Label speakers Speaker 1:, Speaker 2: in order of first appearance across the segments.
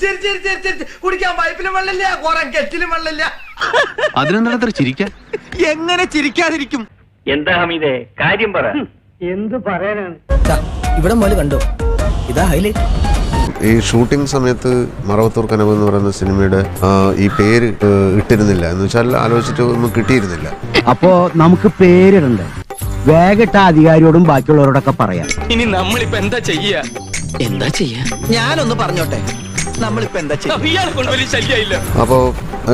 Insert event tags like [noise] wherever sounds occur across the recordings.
Speaker 1: ചിരി ചിരി ചിരി ചിരി കുടിക്കാൻ പൈപ്പിലും വെള്ളമില്ല കുറെ കെറ്റിലും വെള്ളമില്ല.
Speaker 2: അതിനെന്താ ചിരിക്കാൻ?
Speaker 3: എങ്ങനെ ചിരിക്കാതിരിക്കും?
Speaker 4: എന്താ ഹമീദേ? കാര്യം പറ. എന്ത് പറയാനാണ്?
Speaker 1: ഇവിടെ മോൽ കണ്ടു? ഇതാ ഹൈലൈറ്റ്
Speaker 5: ഈ ഷൂട്ടിംഗ് സമയത്ത് മറവത്തൂർ കനവ് എന്ന് പറയുന്ന സിനിമയുടെ ഈ പേര് ഇട്ടിരുന്നില്ല. എന്ന് വെച്ചാൽ ആലോചിച്ചിട്ട് ഒന്നും കിട്ടിയിരുന്നില്ല.
Speaker 6: അപ്പോ നമുക്ക് പേരിടണ്ടേ? വേഗട്ട അധികാരിയോടും ബാക്കിയുള്ളവരോടൊക്കെ പറയാം.
Speaker 3: ഇനി നമ്മളിപ്പോ എന്താ ചെയ്യാ?
Speaker 1: എന്താ ചെയ്യാ? ഞാനൊന്ന് പറഞ്ഞോട്ടെ. നമ്മളിപ്പോ എന്താ ചെയ്യാ?
Speaker 5: അപ്പോൾ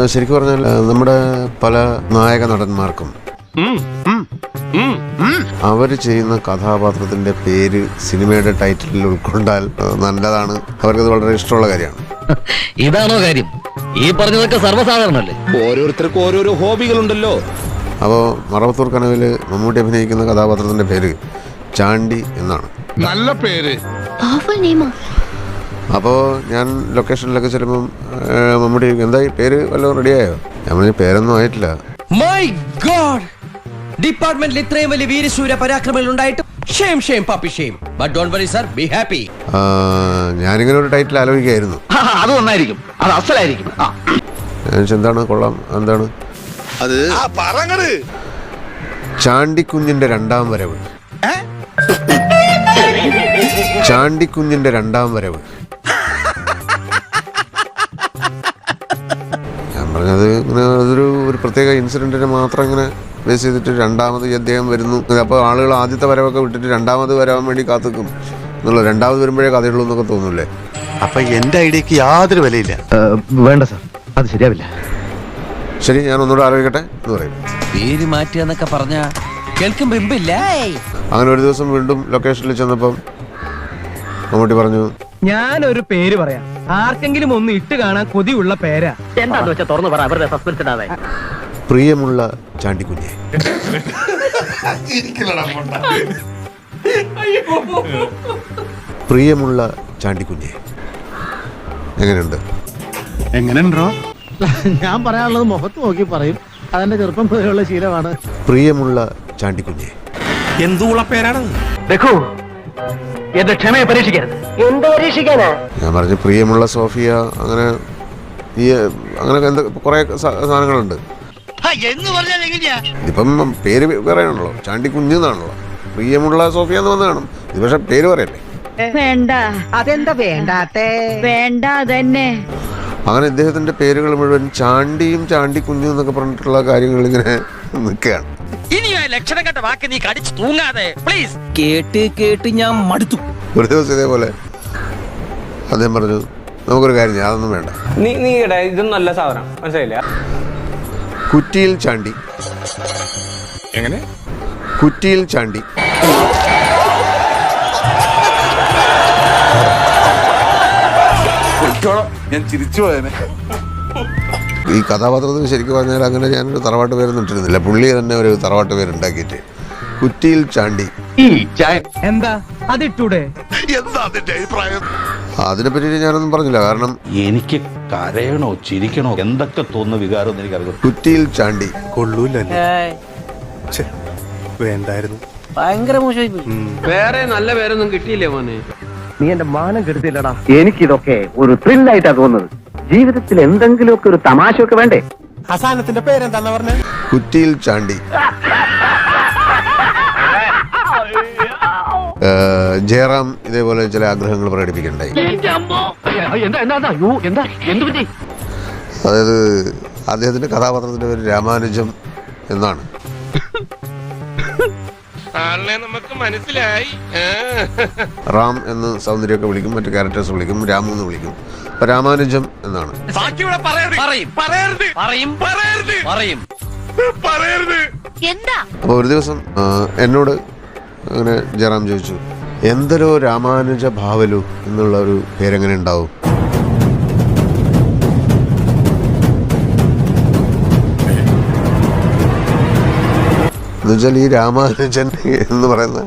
Speaker 5: ശരിക്കും പറഞ്ഞാൽ നമ്മുടെ പല നായക നടന്മാർക്കും അവർ ചെയ്യുന്ന കഥാപാത്രത്തിന്റെ പേര് സിനിമയുടെ ടൈറ്റിലിൽ ഉൾക്കൊണ്ടാൽ നല്ലതാണ്. അവർക്കത് വളരെ ഇഷ്ടമുള്ള കാര്യമാണ്.
Speaker 4: ഇതാണോ കാര്യം? ഈ പറഞ്ഞതൊക്കെ സർവസാധാരണല്ലേ?
Speaker 2: ഓരോരുത്തർക്കും ഓരോരോ ഹോബികളുണ്ടല്ലോ.
Speaker 5: അപ്പോൾ മറവത്തൂർ കനവിൽ മമ്മൂട്ടി അഭിനയിക്കുന്ന കഥാപാത്രത്തിന്റെ പേര് ചാണ്ടി എന്നാണ്.
Speaker 2: നല്ല പേര്.
Speaker 5: അപ്പോൾ ഞാൻ ലൊക്കേഷനിലൊക്കെ ചെല്ലുമ്പം മമ്മൂട്ടി എന്താ എന്തായി പേര് വല്ലതും റെഡിയായോ ഞാൻ പേരൊന്നും ആയിട്ടില്ല.
Speaker 1: മൈ ഗോഡ് ഡിപ്പാർട്ട്മെന്റിൽ ഇത്രയും വലിയ വീരശൂര പരാക്രമങ്ങൾ ഉണ്ടായിട്ട് shame shame puppy shame but don't worry sir be happy
Speaker 5: ഞാൻ ഞാനിങ്ങനെ ഒരു ടൈറ്റിൽ ആലോചിക്കായിരുന്നു [laughs]
Speaker 4: അത് നന്നായിരിക്കും. അത് അസലായിരിക്കും.
Speaker 5: ഞാൻ എന്താണ് കൊള്ളാം എന്താണ്?
Speaker 2: അത് പറങ്ങട്.
Speaker 5: ചാണ്ടിക്കുഞ്ഞിന്റെ രണ്ടാം വരവ്. ചാണ്ടിക്കുഞ്ഞിന്റെ രണ്ടാം വരവ്. ഞാൻ പറഞ്ഞത് ഇങ്ങനെ അതൊരു ഒരു പ്രത്യേക ഇൻസിഡന്റിനെ മാത്രം ഇങ്ങനെ ബേസ് ചെയ്തിട്ട് രണ്ടാമത് ഈ അദ്ദേഹം വരുന്നു. അപ്പോൾ ആളുകൾ ആദ്യത്തെ വരവൊക്കെ വിട്ടിട്ട് രണ്ടാമത് വരാൻ വേണ്ടി കാത്തുക്കും. എന്നുള്ള രണ്ടാമത് വരുമ്പോഴേ കഥയുള്ളൂ എന്നൊക്കെ തോന്നുന്നില്ലേ?
Speaker 2: അപ്പൊ എന്റെ ഐഡിയക്ക് യാതൊരു വിലയില്ല.
Speaker 6: വേണ്ട സാർ. അത് ശരിയാവില്ല.
Speaker 5: ശരി ഞാൻ ഒന്നുകൂടെ ആലോചിക്കട്ടെ എന്ന് പറയും.
Speaker 1: പേര് മാറ്റുക എന്നൊക്കെ പറഞ്ഞ
Speaker 5: അങ്ങനെ ഒരു ദിവസം വീണ്ടും ലൊക്കേഷനിൽ ചെന്നപ്പം മമ്മൂട്ടി പറഞ്ഞു
Speaker 7: ഞാനൊരു പേര് പറയാം. ആർക്കെങ്കിലും ഒന്ന് ഇട്ട് കാണാൻ കൊതിയുള്ള പേരാ.
Speaker 4: എന്താന്ന് വെച്ചാൽ തുറന്നു പറ അവരുടെ സസ്പെൻസ് ഇടാതെ.
Speaker 5: പ്രിയമുള്ള ചാണ്ടിക്കുഞ്ഞെ. പ്രിയമുള്ള ചാണ്ടിക്കുഞ്ഞെ. എങ്ങനെയുണ്ട്?
Speaker 2: എങ്ങനെയുണ്ടോ? [laughs]
Speaker 6: ഞാൻ പറയാനുള്ളത് മുഖത്ത് നോക്കി പറയും. അതെന്റെ ചെറുപ്പം മുതലുള്ള ശീലമാണ്.
Speaker 5: പ്രിയമുള്ള ചാണ്ടിക്കുഞ്ഞെ.
Speaker 3: എന്തുള്ള പേരാണ്?
Speaker 4: എന്റെ ക്ഷമയെ പരീക്ഷിക്കരുത്. എന്ത് പരീക്ഷിക്കാനാ?
Speaker 5: ഞാൻ പറഞ്ഞു പ്രിയമുള്ള സോഫിയ അങ്ങനെ ഈ അങ്ങനെ എന്ത് എന്ന് സ- സാധനങ്ങളുണ്ട്. ഇപ്പം പേര് പറയാണല്ലോ ചാണ്ടി എന്നാണല്ലോ. പ്രിയമുള്ള സോഫിയ എന്ന് വന്നതാണ് ഇത് പക്ഷെ പേര് പറയല്ലേ?
Speaker 8: വേണ്ട.
Speaker 7: അതെന്താ വേണ്ടാത്തേ?
Speaker 8: വേണ്ട അതന്നെ.
Speaker 5: അങ്ങനെ ഇദ്ദേഹത്തിന്റെ പേരുകൾ മുഴുവൻ ചാണ്ടിയും ചാണ്ടി കുഞ്ഞും എന്നൊക്കെ പറഞ്ഞിട്ടുള്ള കാര്യങ്ങൾ ഇങ്ങനെ നിൽക്കുകയാണ്.
Speaker 3: ഇനി ലക്ഷണം കണ്ട വാക്ക് നീ കടിച്ചു തൂങ്ങാതെ പ്ലീസ്
Speaker 1: കേട്ട് കേട്ട് ഞാൻ മടുത്തു.
Speaker 5: ഒരു ദിവസം ഇതേപോലെ അദ്ദേഹം പറഞ്ഞു നമുക്കൊരു കാര്യം ചെയ്യാം അതൊന്നും വേണ്ട.
Speaker 9: നീ നീ ഇട ഇതൊന്നും നല്ല സാധനം. മനസ്സിലായില്ല?
Speaker 5: കുറ്റിയിൽ ചാണ്ടി.
Speaker 2: എങ്ങനെ?
Speaker 5: കുറ്റിയിൽ ചാണ്ടി.
Speaker 2: ഞാൻ ചിരിച്ചു പോയനെ.
Speaker 5: ഈ കഥാപാത്രത്തിന് ശരിക്കും പറഞ്ഞാൽ അങ്ങനെ ഞാനൊരു തറവാട്ട് പേരൊന്നും ഇട്ടിരുന്നില്ല. പുള്ളി തന്നെ ഒരു തറവാട്ട് പേരുണ്ടാക്കിയിട്ട്. കുറ്റിയിൽ ചാണ്ടി.
Speaker 7: എന്താ? അതിട്ടൂടെ?
Speaker 2: എന്താ അതിന്റെ അഭിപ്രായം?
Speaker 5: അതിനെപ്പറ്റി ഞാനൊന്നും പറഞ്ഞില്ല. കാരണം
Speaker 10: എനിക്ക് കരയണോ ചിരിക്കണോ എന്തൊക്കെ തോന്നുന്ന വികാരം എന്ന് എനിക്കറിയാം
Speaker 5: കുറ്റിയിൽ ചാണ്ടി.
Speaker 2: കൊള്ളൂല വേണ്ടായിരുന്നു.
Speaker 9: ഭയങ്കര മോശമായി വേറെ നല്ല പേരൊന്നും കിട്ടിയില്ലേ മോനെ?
Speaker 6: നീ എന്റെ മാനം കെടുത്തില്ലടാ
Speaker 4: എനിക്കിതൊക്കെ ഒരു ത്രില്ലായിട്ടാ തോന്നുന്നത്. ജീവിതത്തിൽ എന്തെങ്കിലുമൊക്കെ ഒരു തമാശ ഒക്കെ വേണ്ടേ?
Speaker 7: ഹസാനത്തിന്റെ പേരെന്താന്ന് പറഞ്ഞ?
Speaker 5: കുറ്റിയിൽ ചാണ്ടി. ജയറാം ഇതേപോലെ ചില ആഗ്രഹങ്ങൾ പ്രകടിപ്പിക്കണ്ടായി. അതായത് അദ്ദേഹത്തിന്റെ കഥാപാത്രത്തിന്റെ പേര് രാമാനുജം എന്നാണ്.
Speaker 3: ആളിനെ നമുക്ക് മനസ്സിലായി.
Speaker 5: റാം എന്ന് സൗന്ദര്യമൊക്കെ വിളിക്കും മറ്റു ക്യാരക്ടേഴ്സ് വിളിക്കും രാമു എന്ന് വിളിക്കും. അപ്പൊ രാമാനുജം എന്നാണ്.
Speaker 3: അപ്പൊ പറയരുത്. പറയും. പറയരുത്. പറയും. പറയരുത്. പറയും. പറയരുത്.
Speaker 8: എന്താ?
Speaker 5: ഒരു ദിവസം എന്നോട് അങ്ങനെ ജയറാം ചോദിച്ചു എന്തരോ രാമാനുജ ഭാവലു എന്നുള്ള ഒരു പേരെങ്ങനെ ഉണ്ടാവും? എന്നുവെച്ചാൽ ഈ രാമാനുജൻ എന്ന് പറയുന്ന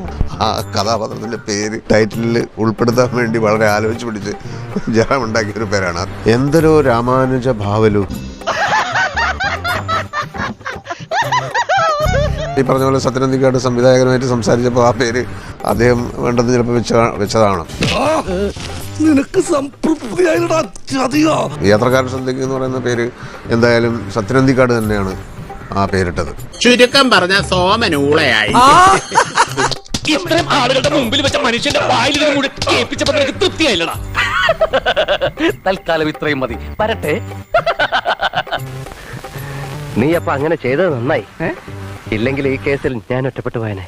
Speaker 5: ആ കഥാപാത്രത്തിന്റെ പേര് ടൈറ്റിലിൽ ഉൾപ്പെടുത്താൻ വേണ്ടി വളരെ ആലോചിച്ച് പിടിച്ച് ജലം ഉണ്ടാക്കിയ ഒരു പേരാണ് എന്തൊരു രാമാനുജ ഭാവലു. ഈ പറഞ്ഞ പോലെ സത്യനന്ദിക്കാട് സംവിധായകനുമായിട്ട് സംസാരിച്ചപ്പോൾ ആ പേര് അദ്ദേഹം വേണ്ടത് ചിലപ്പോൾ വെച്ച വെച്ചതാണ്.
Speaker 11: നിനക്ക് സംതൃപ്തിയായിട്ടാ
Speaker 5: യാത്രക്കാരൻ സന്ധ്യക്ക് എന്ന് പറയുന്ന പേര് എന്തായാലും സത്യനന്ദിക്കാട് തന്നെയാണ്. ആ പേരിട്ടത്.
Speaker 12: ചുരുക്കം പറഞ്ഞ സോമനൂളയായി
Speaker 3: ഇത്രയും ആളുകളുടെ മുമ്പിൽ വെച്ച മനുഷ്യന്റെ വായിൽ കൂടി കേൾപ്പിച്ചപ്പോ നിനക്ക് തൃപ്തിയായില്ലടാ. തൽക്കാലം ഇത്രയും മതി. വരട്ടെ. നീ അപ്പൊ അങ്ങനെ ചെയ്തത് നന്നായി. ഇല്ലെങ്കിൽ ഈ കേസിൽ ഞാൻ ഒറ്റപ്പെട്ടു പോയനെ.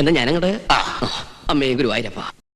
Speaker 3: എന്നാ ഞാനങ്ങട് അമ്മയും ഗുരുവായൂരപ്പ.